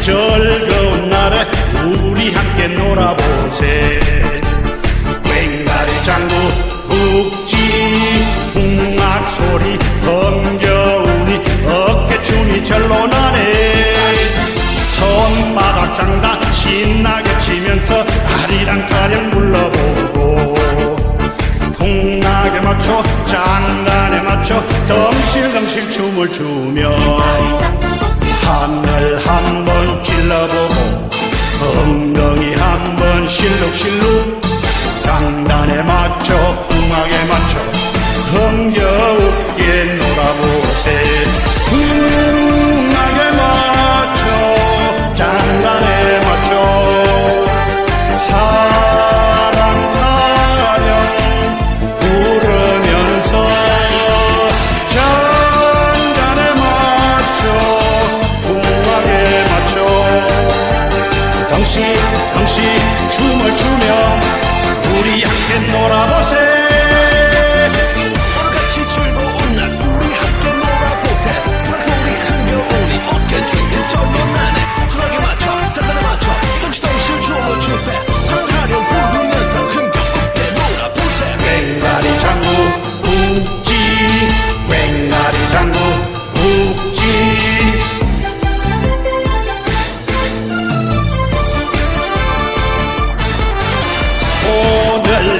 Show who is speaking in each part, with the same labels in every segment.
Speaker 1: 즐거운 날에 우리 함께 놀아보세. 꽹가리 장구 북지 풍악 소리 번겨우니 어깨춤이 절로 나네. 손바닥 장단 신나게 치면서 아리랑타령 불러보고 통나게 맞춰 장단에 맞춰 덩실덩실 춤을 추며 실룩실룩 장단에 맞춰 풍악에 맞춰 흥겨우게 놀아보세 풍악에 맞춰 장단에 맞춰 사랑 타령 부르면서 장단에 맞춰 풍악에 맞춰. 덩시 덩시 춤을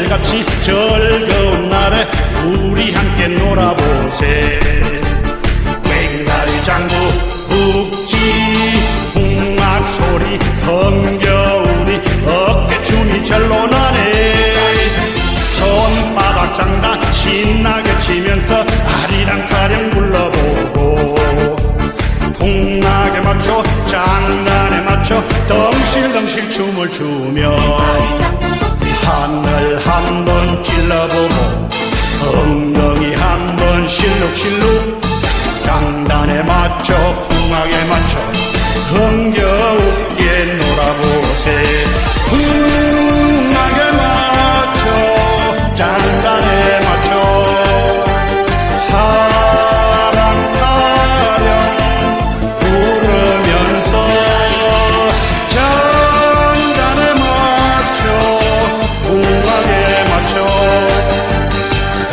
Speaker 1: 오늘같이 즐거운 날에 우리 함께 놀아보세. 꽹가리 장구 북지 풍악 소리 번겨우니 어깨춤이 절로 나네. 손바닥 장단 신나게 치면서 아리랑타령 불러보고. 풍악에 맞춰 장단에 맞춰 덩실덩실 춤을 추며 하늘 한번 찔러보고 엉덩이 한번 실룩실룩 장단에 맞춰 풍악에 맞춰 흥겨우게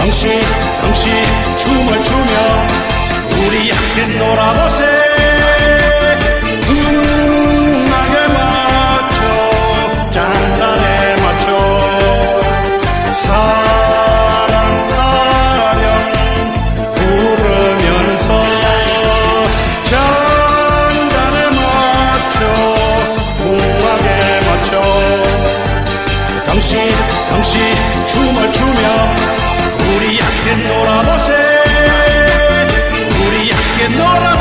Speaker 1: 덩시 덩시 춤을 추며 우리 함께 놀아보세 우리